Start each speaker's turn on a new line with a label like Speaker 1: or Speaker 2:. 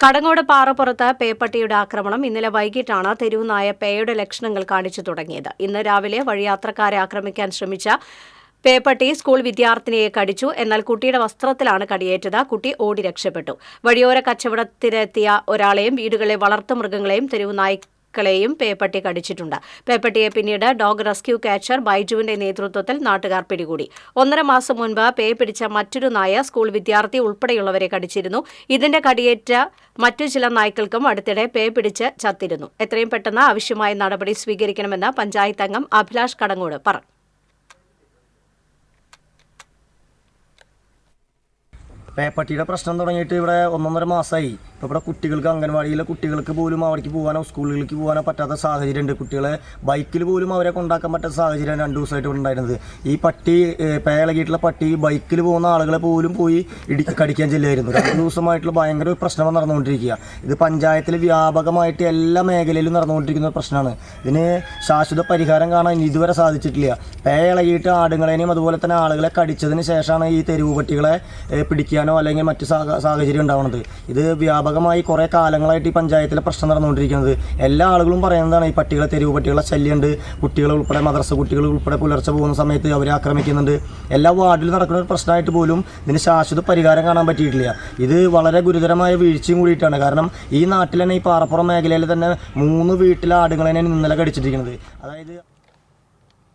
Speaker 1: കടങ്ങോട് പാറപ്പുറത്ത് പേപ്പട്ടിയുടെ ആക്രമണം ഇന്നലെ വൈകിട്ടാണ് തെരുവുനായ പേയുടെ ലക്ഷണങ്ങൾ കാണിച്ചു തുടങ്ങിയത്. ഇന്ന് രാവിലെ വഴിയാത്രക്കാരെ ആക്രമിക്കാൻ ശ്രമിച്ച പേപ്പട്ടി സ്കൂൾ വിദ്യാർത്ഥിനിയെ കടിച്ചു. എന്നാൽ കുട്ടിയുടെ വസ്ത്രത്തിലാണ് കടിയേറ്റത്. കുട്ടി ഓടി രക്ഷപ്പെട്ടു. വഴിയോര കച്ചവടത്തിനെത്തിയ ഒരാളെയും വീടുകളിലെ വളർത്തുമൃഗങ്ങളെയും തെരുവു നായ്ക്കളെയും പേപ്പട്ടി കടിച്ചിട്ടുണ്ട്. പേപ്പട്ടിയെ പിന്നീട് ഡോഗ് റെസ്ക്യൂ കാച്ചർ ബൈജുവിന്റെ നേതൃത്വത്തിൽ നാട്ടുകാർ പിടികൂടി. ഒന്നര മാസം മുൻപ് പേ പിടിച്ച മറ്റൊരു നായ സ്കൂൾ വിദ്യാർത്ഥി ഉൾപ്പെടെയുള്ളവരെ കടിച്ചിരുന്നു. ഇതിന്റെ കടിയേറ്റ മറ്റു ചില നായ്ക്കൾക്കും അടുത്തിടെ പേ പിടിച്ച് ചത്തിരുന്നു. എത്രയും പെട്ടെന്ന് ആവശ്യമായ നടപടി സ്വീകരിക്കണമെന്ന് പഞ്ചായത്ത് അംഗം അഭിലാഷ് കടങ്ങോട് പറഞ്ഞു.
Speaker 2: പേപ്പട്ടിയുടെ പ്രശ്നം തുടങ്ങിയിട്ട് ഇവിടെ ഒന്നൊന്നര മാസമായി. ഇപ്പോൾ ഇവിടെ കുട്ടികൾക്ക് അംഗൻവാടിയിലെ കുട്ടികൾക്ക് പോലും അവിടേക്ക് പോകാനോ സ്കൂളുകളിലേക്ക് പോകാനോ പറ്റാത്ത സാഹചര്യമുണ്ട്. കുട്ടികളെ ബൈക്കിൽ പോലും അവരെ കൊണ്ടാക്കാൻ പറ്റാത്ത സാഹചര്യം രണ്ട് ദിവസമായിട്ട് ഇവിടെ ഉണ്ടായിരുന്നത്. ഈ പട്ടി പേളകിയിട്ടുള്ള പട്ടി ബൈക്കിൽ പോകുന്ന ആളുകളെ പോലും പോയി ഇടി കടിക്കാൻ ചെല്ലുമായിരുന്നു രണ്ട് ദിവസമായിട്ടുള്ള ഭയങ്കര പ്രശ്നം നടന്നുകൊണ്ടിരിക്കുക ഇത് പഞ്ചായത്തിൽ വ്യാപകമായിട്ട് എല്ലാ മേഖലയിലും നടന്നുകൊണ്ടിരിക്കുന്ന ഒരു പ്രശ്നമാണ്. ഇതിന് ശാശ്വത പരിഹാരം കാണാൻ ഇതുവരെ സാധിച്ചിട്ടില്ല. പേളകിയിട്ട് ആടുകളെയും അതുപോലെ തന്നെ ആളുകളെ കടിച്ചതിന് ശേഷമാണ് ഈ തെരുവ് പട്ടികളെ ഏഹ്, പിടിക്കാനോ അല്ലെങ്കിൽ മറ്റു സാഹചര്യം ഉണ്ടാവുന്നത് ഇത് വ്യാപകമായി കുറേ കാലങ്ങളായിട്ട് ഈ പഞ്ചായത്തിലെ പ്രശ്നം നടന്നുകൊണ്ടിരിക്കുന്നത്. എല്ലാ ആളുകളും പറയുന്നതാണ് ഈ പട്ടികളെ തെരുവ് പട്ടികളെ ശല്യമുണ്ട്. കുട്ടികളെ ഉൾപ്പെടെ മദ്രസ കുട്ടികൾ ഉൾപ്പെടെ പുലർച്ചെ പോകുന്ന സമയത്ത് അവരെ ആക്രമിക്കുന്നുണ്ട്. എല്ലാ വാർഡിലും നടക്കുന്ന ഒരു പ്രശ്നമായിട്ട് പോലും ഇതിന് ശാശ്വത പരിഹാരം കാണാൻ പറ്റിയിട്ടില്ല. ഇത് വളരെ ഗുരുതരമായ വീഴ്ചയും കൂടിയിട്ടാണ്. കാരണം ഈ നാട്ടിൽ തന്നെ ഈ പാറപ്പുറം മേഖലയിൽ തന്നെ മൂന്ന് വീട്ടിലെ ആടുകളെ ഇന്നലെ കടിച്ചിരിക്കുന്നത് അതായത്